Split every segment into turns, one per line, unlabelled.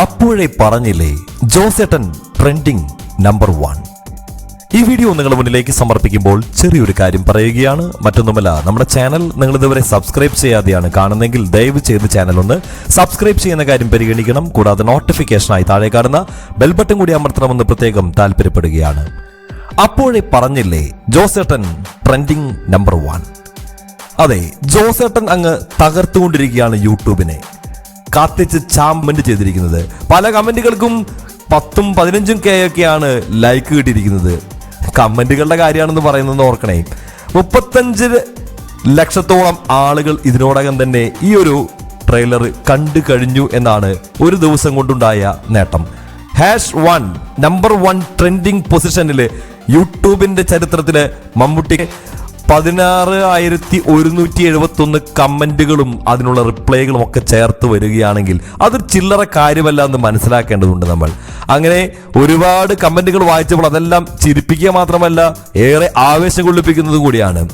അപ്പോഴേ പറഞ്ഞില്ലേ ജോസേട്ടൻ ട്രെൻഡിങ് നമ്പർ വൺ ഈ വീഡിയോ നിങ്ങളുടെ മുന്നിലേക്ക് സമർപ്പിക്കുമ്പോൾ ചെറിയൊരു കാര്യം പറയുകയാണ്. മറ്റൊന്നുമല്ല നമ്മുടെ ചാനൽ നിങ്ങൾ ഇതുവരെ സബ്സ്ക്രൈബ് ചെയ്യാതെയാണ് കാണുന്നെങ്കിൽ ദയവ് ചെയ്ത് ചാനൽ ഒന്ന് സബ്സ്ക്രൈബ് ചെയ്യുന്ന കാര്യം പരിഗണിക്കണം. കൂടാതെ നോട്ടിഫിക്കേഷനായി താഴെ കാണുന്ന ബെൽ ബട്ടൺ കൂടി അമർത്തണമെന്ന് പ്രത്യേകം താല്പര്യപ്പെടുകയാണ്. അപ്പോഴേ പറഞ്ഞില്ലേ ജോസേട്ടൻ ട്രെൻഡിങ് നമ്പർ വൺ അതെ ജോസേട്ടൻ അങ്ങ് തകർത്തുകൊണ്ടിരിക്കുകയാണ് യൂട്യൂബിനെ. കത്തിച്ച് ചാമ്പന്റ് ചെയ്തിരിക്കുന്നത്. പല കമന്റുകൾക്കും പത്തും പതിനഞ്ചും കെ ഒക്കെയാണ് ലൈക്ക് കിട്ടിയിരിക്കുന്നത്. കമന്റുകളുടെ കാര്യമാണെന്ന് പറയുന്നത് ഓർക്കണേ. മുപ്പത്തഞ്ച് ലക്ഷത്തോളം ആളുകൾ ഇതിനോടകം തന്നെ ഈ ഒരു ട്രെയിലർ കണ്ടു കഴിഞ്ഞു എന്നാണ് ഒരു ദിവസം കൊണ്ടുണ്ടായ നേട്ടം. Hash one number one trending പൊസിഷനിൽ യൂട്യൂബിന്റെ ചരിത്രത്തിൽ മമ്മൂട്ടി പതിനാറ് ആയിരത്തി ഒരുന്നൂറ്റി എഴുപത്തി ഒന്ന് കമന്റുകളും അതിനുള്ള റിപ്ലൈകളും ഒക്കെ ചേർത്ത് വരികയാണെങ്കിൽ അതൊരു ചില്ലറ കാര്യമല്ല എന്ന് മനസ്സിലാക്കേണ്ടതുണ്ട് നമ്മൾ. അങ്ങനെ ഒരുപാട് കമന്റുകൾ വായിച്ചപ്പോൾ അതെല്ലാം ചിരിപ്പിക്കുക മാത്രമല്ല ഏറെ ആവേശം കൊള്ളിപ്പിക്കുന്നതും കൂടിയാണ്.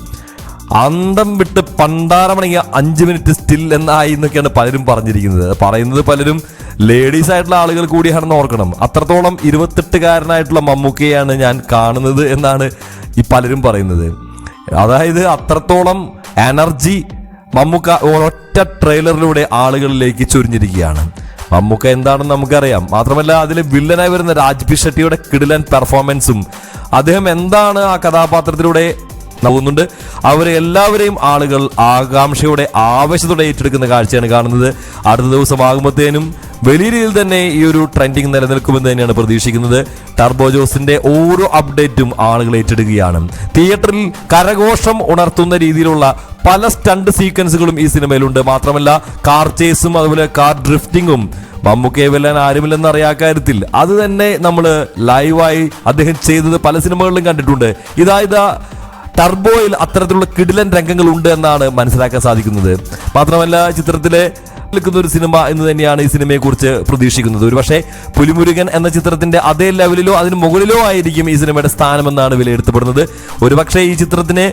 അന്തം വിട്ട് പണ്ടാരമണിയ അഞ്ച് മിനിറ്റ് സ്റ്റിൽ എന്നായി എന്നൊക്കെയാണ് പലരും പറഞ്ഞിരിക്കുന്നത്. പറയുന്നത് പലരും ലേഡീസ് ആയിട്ടുള്ള ആളുകൾ കൂടിയാണെന്ന് ഓർക്കണം. അത്രത്തോളം ഇരുപത്തെട്ടുകാരനായിട്ടുള്ള മമ്മൂക്കയാണ് ഞാൻ കാണുന്നത് എന്നാണ് ഈ പലരും പറയുന്നത്. അതായത് അത്രത്തോളം എനർജി മമ്മൂക്ക ഒറ്റ ട്രെയിലറിലൂടെ ആളുകളിലേക്ക് ചൊരിഞ്ഞിരിക്കുകയാണ്. മമ്മൂക്ക എന്താണെന്ന് നമുക്കറിയാം. മാത്രമല്ല അതിൽ വില്ലനായി വരുന്ന രാജ്പി ഷെട്ടിയുടെ കിടിലൻ പെർഫോമൻസും അദ്ദേഹം എന്താണ് ആ കഥാപാത്രത്തിലൂടെ നൽകുന്നുണ്ട്? അവരെ എല്ലാവരെയും ആളുകൾ ആകാംക്ഷയോടെ ആവേശത്തോടെ ഏറ്റെടുക്കുന്ന കാഴ്ചയാണ് കാണുന്നത്. അടുത്ത ദിവസം ആകുമ്പോഴത്തേനും വലിയ രീതിയിൽ തന്നെ ഈ ഒരു ട്രെൻഡിങ് നിലനിൽക്കുമെന്ന് തന്നെയാണ് പ്രതീക്ഷിക്കുന്നത്. ടർബോ ജോസിന്റെ ഓരോ അപ്ഡേറ്റും ആളുകൾ ഏറ്റെടുക്കുകയാണ്. തിയേറ്ററിൽ കരഘോഷം ഉണർത്തുന്ന രീതിയിലുള്ള പല സ്റ്റണ്ട് സീക്വൻസുകളും ഈ സിനിമയിലുണ്ട്. മാത്രമല്ല കാർ ചേസും അതുപോലെ കാർ ഡ്രിഫ്റ്റിങ്ങും മമ്മൂക്കയെ വെല്ലാൻ ആരുമില്ലെന്ന് അറിയാ കാര്യത്തിൽ. അത് തന്നെ നമ്മൾ ലൈവായി അദ്ദേഹം ചെയ്തത് പല സിനിമകളിലും കണ്ടിട്ടുണ്ട്. ഇതായത് ടർബോയിൽ അത്തരത്തിലുള്ള കിടിലൻ രംഗങ്ങൾ ഉണ്ട് എന്നാണ് മനസ്സിലാക്കാൻ സാധിക്കുന്നത്. മാത്രമല്ല ചിത്രത്തിലെ നിൽക്കുന്ന ഒരു സിനിമ എന്ന് തന്നെയാണ് ഈ സിനിമയെ കുറിച്ച് പ്രതീക്ഷിക്കുന്നത്. ഒരു പക്ഷേ പുലിമുരുകൻ എന്ന ചിത്രത്തിന്റെ അതേ ലെവലിലോ അതിന് മുകളിലോ ആയിരിക്കും ഈ സിനിമയുടെ സ്ഥാനമെന്നാണ് വിലയിരുത്തപ്പെടുന്നത്. ഒരുപക്ഷെ ഈ ചിത്രത്തിന്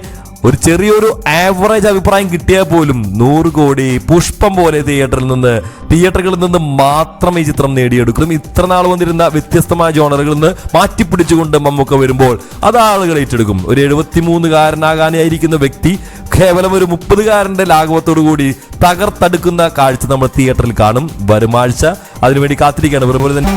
ഒരു ചെറിയൊരു ആവറേജ് അഭിപ്രായം കിട്ടിയാൽ പോലും നൂറ് കോടി പുഷ്പം പോലെ തിയേറ്ററിൽ നിന്ന് തിയേറ്ററുകളിൽ നിന്ന് മാത്രം ഈ ചിത്രം നേടിയെടുക്കും. ഇത്ര നാൾ വന്നിരുന്ന വ്യത്യസ്തമായ ജോണറുകളിൽ നിന്ന് മാറ്റിപ്പിടിച്ചുകൊണ്ട് മമ്മൂക്ക വരുമ്പോൾ അത് ആളുകൾ ഏറ്റെടുക്കും. ഒരു എഴുപത്തിമൂന്നുകാരനാകാനായിരിക്കുന്ന വ്യക്തി കേവലം ഒരു മുപ്പതുകാരന്റെ ലാഘവത്തോടു കൂടി തകർത്തടുക്കുന്ന കാഴ്ച നമ്മൾ തിയേറ്ററിൽ കാണും. വരുമാഴ്ച അതിനുവേണ്ടി കാത്തിരിക്കുകയാണ്. വെറുപോലെ തന്നെ